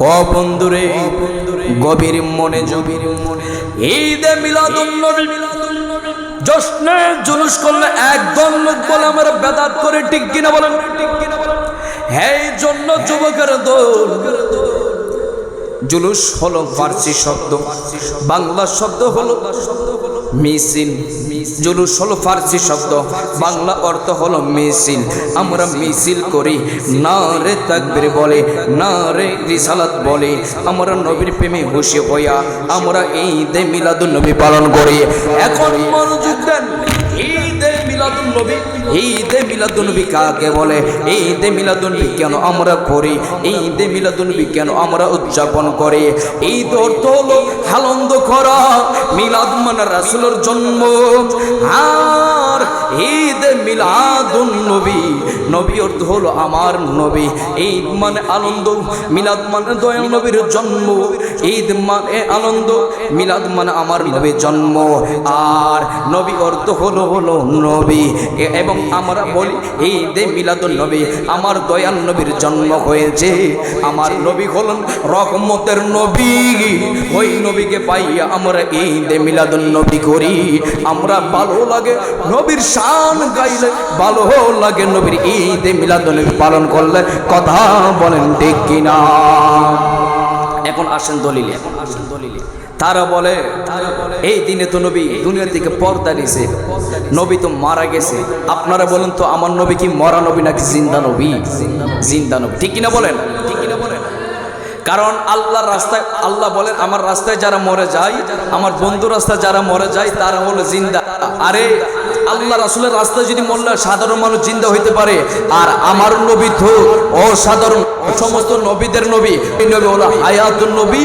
ও বন্ধুরে, গভীর মনে জবির মনে ঈদে মিলাদুন নবী জশ্নে জুলুস করলে একদম লোক বলে, আমার বেদাত করে ঠিক কিনা বলেন? ঠিক কিনা বলেন এই জন্য যুবকের দোল, জুলুস হলো ফার্সি শব্দ, বাংলা শব্দ হলো মিছিল। জুলুস হলো ফার্সি শব্দ, বাংলা অর্থ হলো মিছিল। আমরা মিছিল করি, না রে তাকবির বলে, না রে রিসালাত বলে। আমরা নবীর প্রেমে হুশি হইয়া, আমরা এই দে মিলাদুন নবী পালন করি। এখন মনোযোগ দেন। ঈদে নবী? ঈদে মিলাদুন নবী কাকে বলে? ঈদে মিলাদুনবী কেন আমরা করি? ঈদে মিলাদুন নবী কেন আমরা উদযাপন করি? ঈদ অর্থ হলো আনন্দ করা, মিলাদ মানে রাসুলের জন্ম। আর ঈদ মিলাদুন নবী নবী অর্থ হলো আমার নবী। ঈদ মানে আনন্দ, মিলাদ মানে দয়াল নবীর জন্ম। ঈদ মানে আনন্দ, মিলাদ মানে আমার নবীর জন্ম। আর নবী অর্থ হলো হলো নবী। এবং আমরা বলি, ঈদে মিলাদুন নবী। আমার দয়াল নবীর জন্ম হয়েছে। আমার নবী হলেন রহমতের নবী। ওই নবীকে পাইয়া আমরা ঈদে মিলাদুন নবী করি। আমরা ভালো লাগে নবীর শান গাইলে, ভালো লাগে নবীর ঈদে মিলাদুন নবী পালন করলে কথা বলেন ঠিক কিনা? এখন আসেন দলিলে। এখন আসেন দলিলে তারা বলে, এই দিনে তো নবী দুনিয়ার দিকে পর্দা দিছে নবী তো মারা গেছে। আপনারা বলেন তো, আমার নবী কি মরা নবী নাকি জিন্দা নবী? জিন্দা নবী। ঠিক কিনা বলেন? কারণ আল্লাহর রাস্তায়, আল্লাহ বলেন, আমার রাস্তায় যারা মরে যায়, আমার বন্ধু রাস্তায় যারা মরে যায়, তারা হলো জিন্দা। আরে, আল্লাহ রাসুলের রাস্তায় যদি মরলে সাধারণ মানুষ জিন্দা হইতে পারে। আর আমার নবী তো অসাধারণ, সমস্ত নবীদের নবী। নবী হলো হায়াতুল নবী।